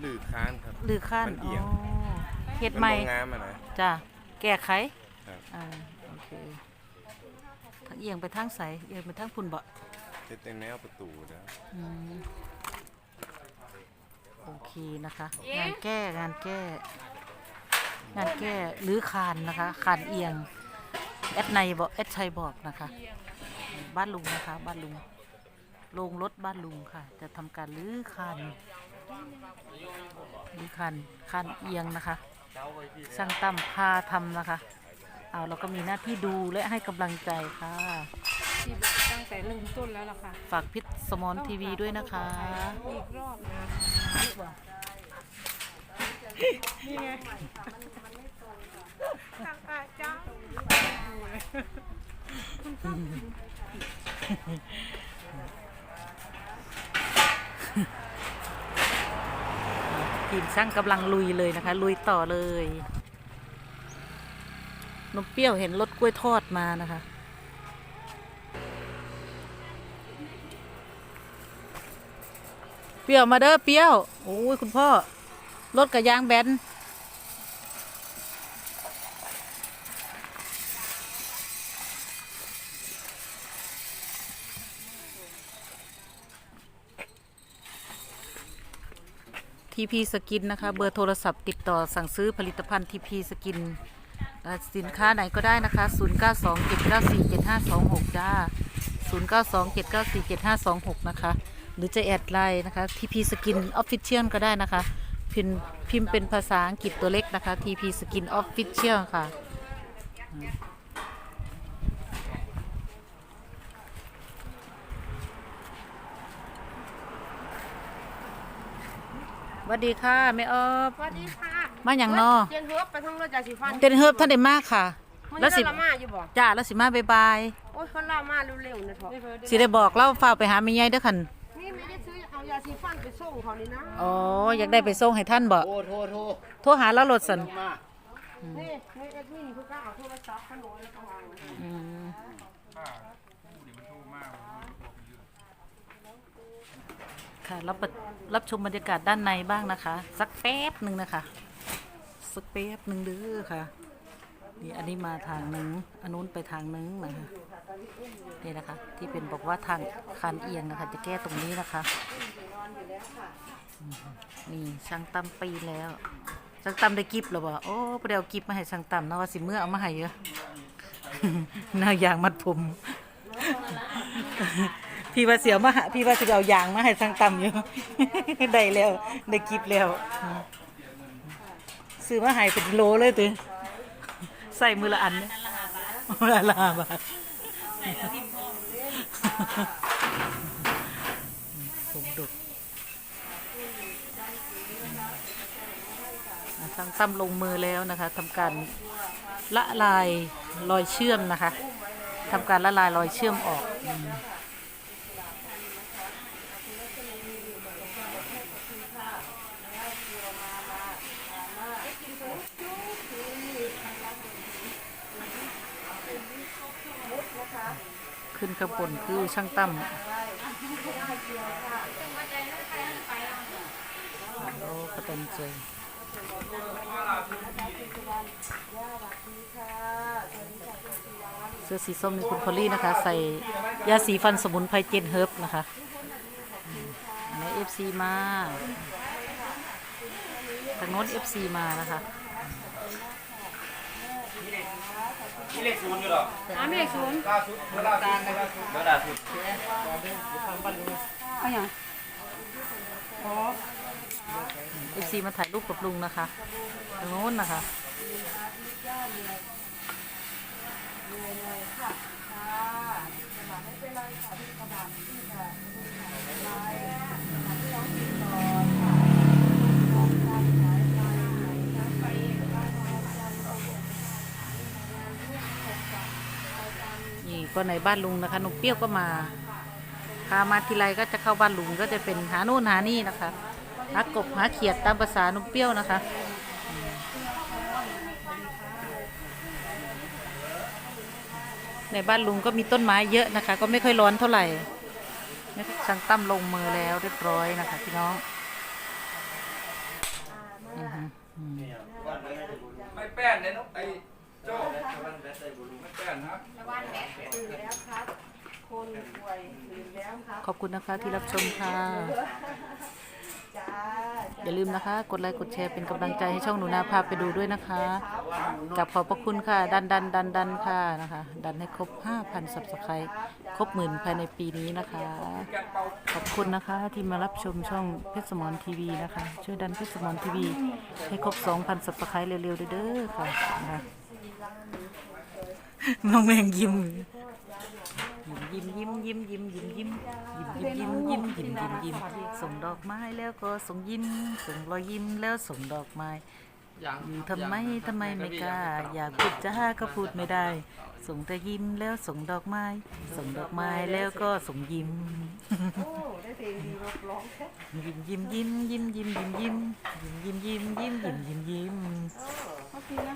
หรือค้านครับ หรือขั้นมันเอีอ๋อยง เฮ็ดใหม่นบ่งามอะนะ จ้ะแก้ไขครับ อ่าโอเคทางเอียงไปทางใสเอียงไปทางพุ่นบ่เฮ็ดแต่แนวประตูนะอืมโอเคนะคะงานแก้งานแก้ งานแก้หรือคานนะคะคานเอียงแอดในบอกแอดชัยบอกนะคะ บ้านลุงนะคะ บ้านลุงโรงรถบ้านลุงค่ะ จะทำการรื้อคาน รื้อคานคานเอียงนะคะ ช่างตั้มพาทำนะคะ เอาเราก็มีหน้าที่ดูและให้กำลังใจค่ะ ที่บอกตั้งแต่เริ่มต้นแล้วล่ะค่ะฝากพิษสมอนทีวีด้วยนะคะ อีกรอบนะนี่ไงทางอาจ้า ทีมช่างกำลังลุยเลยนะคะ ลุยต่อเลยนมเปรี้ยวเห็นรถกล้วยทอดมานะคะ เปรี้ยวมาเด้อเปรี้ยวโอ้ยคุณพ่อรถกับยางแบน ทีพีสกินนะคะ เบอร์โทรศัพท์ติดต่อสั่งซื้อผลิตภัณฑ์ทีพีสกินสินค้าไหนก็ได้นะคะ 0 9 2 7 9 4 7 5 2 6 จ้า 0 9 2 7 9 4 7 5 2 6 นะคะ หรือจะแอดไลน์นะคะทีพีสกินออฟฟิเชียลก็ได้นะคะ พิมพ์พิมเป็นภาษาอังกฤษตัวเล็กนะคะทีพีสกินออฟฟิเชียลค่ะ สวัสดีค่ะแม่ออฟ สวัสดีค่ะมาอย่างนอเจนเฮิร์บไปทั้งเรือจ่าสีฟันเต้นเฮิบท่านได้มากค่ะมันแล้วสิจะละมาอยู่บ่จ้าแล้วสิมาบายบายโอ้ยเขาละมาเร็วๆนะเถอะสิได้บอกเล่าฝากไปหาแม่ยายเด้อคันนี่ไม่ได้ซื้อเอายาสีฟันไปส่งเขานี่นะอ๋ออยากได้ไปส่งให้ท่านบ่โทรโทรโทรโทรหาแล้วรถสันมานี่นี่เอ็ดมินเพื่อก็เอาโทรศัพท์ขนมแล้วก็วางไว้ อืม ค่ะรับรับชมบรรยากาศด้านในบ้างนะคะ สักแป๊บหนึ่งนะคะ สักแป๊บหนึ่งเด้อค่ะนี่อันนี้มาทางหนึงอันนู้นไปทางนึงนะคะนี่นะคะ ที่เป็นบอกว่าทางคันเอียงนะคะ จะแก้ตรงนี้นะคะนี่ช่างตั้มปีแล้วช่างตั้มได้กิฟต์หรอบ่โอ้ไปเดี๋ยวกิฟต์มาให้ช่างตั้มนะว่าสิเมื่อเอามาให้เยอะหน้ายางมัดผม พี่ว่าเสียวมาหาพี่ว่าสิเอายางมาให้ช่างตั้มอยู่ ได้แล้วได้กิฟต์แล้วซื้อมาให้เป็นโลเลยตือใส่มือละอันเนี่ยละละห้าบาทผมดุอะช่างตั้มลงมือแล้วนะคะทำการละลายรอยเชื่อมนะคะทำการละลายรอยเชื่อมออก ขึ้นข้างบนคือช่างตั้มโอ้ก็เต็มใจเสื้อสีส้มนี่คุณพอลลี่นะคะ ใส่ยาสีฟันสมุนไพรเจนเฮิร์บนะคะอืมอันนี้เอฟซีมาทางโน้นเอฟซีมานะคะ มีเลขศูนย์อยู่หรออ่าไม่ได้ศูนย์ล่าสุดเมื่อล่าสุดนะครับเมื่อล่าสุดเอาอย่างเอฟซีมาถ่ายรูปกับลุงนะคะทางโน้นนะคะ ก็ในบ้านลุงนะคะนมเปรี้ยวก็มาพามาทีไรก็จะเข้าบ้านลุงก็จะเป็นหาโน่นหานี่นะคะหากบหาเขียดตามภาษานมเปรี้ยวนะคะในบ้านลุงก็มีต้นไม้เยอะนะคะ ก็ไม่ค่อยร้อนเท่าไหร่ช่างตั้มลงมือแล้วเรียบร้อยนะคะพี่น้องไม่แป้นเลยน้องไอ้โจ้ไม่แป้นนะ ขอบคุณนะคะที่รับชมค่ะจ้าอย่าลืมนะคะ กดไลค์กดแชร์เป็นกำลังใจให้ช่องหนูนาพาไปดูด้วยนะคะกับขอบพระคุณค่ะ ดันดันดันดันค่ะนะคะ ดันให้ครบ 5,000 subscribe ครบหมื่นภายในปีนี้นะคะ ขอบคุณนะคะที่มารับชมช่องเพชรสมอนทีวีนะคะ ช่วยดันเพชรสมอนทีวีให้ครบ 2,000 subscribe เร็วๆเด้อๆค่ะนะคะน้องแมงยิ้ม ยิ้มยิ้มยิ้มยิ้มยิ้มยิ้มยิ้มยิ้มยิ้มยิ้มยิ้มยิ้มยิ้มยิ้มส่งดอกไม้แล้วก็ส่งยิ้มส่งรอยยิ้มแล้วส่งดอกไม้อยู่ทำไมทำไมไม่กล้าอยากพูดจ้าก็พูดไม่ได้ ส่งแต่ยิ้มแล้วส่งดอกไม้ ส่งดอกไม้แล้วก็ส่งยิ้มโอ้ได้เพลงดีร้องแค่ยิ้มยิ้มยิ้มยิ้มยิ้มยิ้มยิ้มยิ้มยิ้มยิ้มยิ้มยิ้มยิ้ม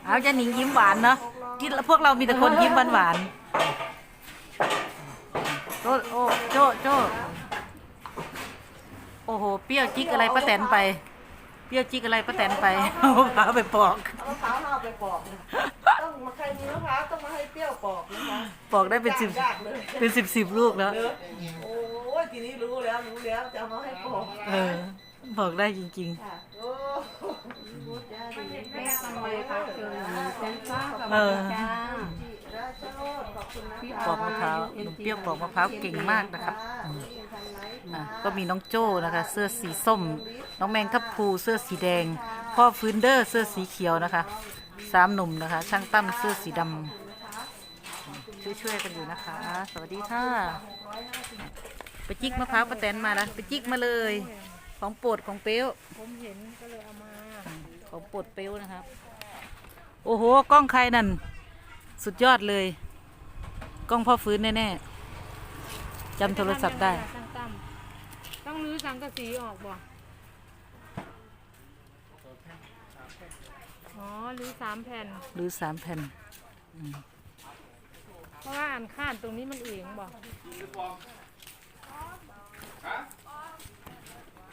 เอาจะหนิงยิ้มหวานเนาะที่พวกเรามีแต่คนยิ้มหวานหวาน ๆโจ้โอ้โจ้โจ้โอ้โห เปรี้ยวจิกอะไรป้าแตนไป เปรี้ยวจิกอะไรป้าแตนไปเอาพาไปปอก เอามะพร้าวเอาไปปอกนะต้องมาใครมีมะพร้าวต้องมาให้เปรี้ยวปอกนะคะปอกได้เป็นสิบยากเลยเป็นสิบสิบลูกแล้วเนอะโอ้ยทีนี้รู้แล้วรู้แล้วจะเอามาให้ปอกเออบอกได้จริง ค่ะโอ้พูดยาดีแม่ทำไมคะเจอเซนซ่ากับๆเออจ้าราชโรดขอบคุณนะ ปอกมะพร้าวหนุ่มเปรี้ยวปอกมะพร้าวเก่งมากนะครับอะก็มีน้องโจ้นะคะ เสื้อสีส้ม น้องแมงทับพลูเสื้อสีแดง พ่อฟืนเดอร์เสื้อสีเขียวนะคะสามหนุ่มนะคะ ช่างตั้มเสื้อสีดำช่วยช่วยๆกันอยู่นะคะ สวัสดีค่ะไปจิกมะพร้าวป้าแตนมาแล้วไปจิกมาเลย ของโปรดของเปรี้ยวผมเห็นก็เลยเอามาของโปรดเปรี้ยวนะครับ โอ้โห กล้องใครนั่น สุดยอดเลย กล้องพ่อฟื้นแน่ๆจำโทรศัพท์ได้ช่างตั้มต้องรื้อสังกะสีออกบ่อ๋อรื้อสามแผ่น หรือสามแผ่นเพราะว่าอ่านคาดตรงนี้มันเอียงบ่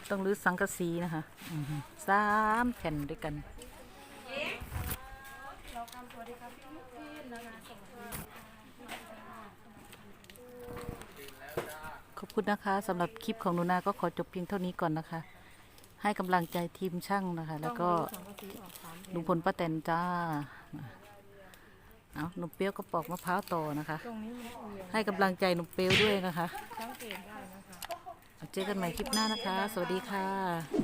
ต้องรื้อสังกะสีนะคะอือฮึสามแผ่นด้วยกันขอบคุ คุณนะคะสำหรับคลิปของหนูนาก็ขอจบเพียงเท่านี้ก่อนนะคะ ให้กำลังใจทีมช่างนะคะ แล้วก็ลุงพลป้าแตนจ้าเอาหนุ่มเปี้ยวก็ปอกมะพร้าวต่อนะคะ ให้กำลังใจหนุ่มเปี้ยวด้วยนะคะเจอกันใหม่คลิปหน้านะคะ สวัสดีค่ะ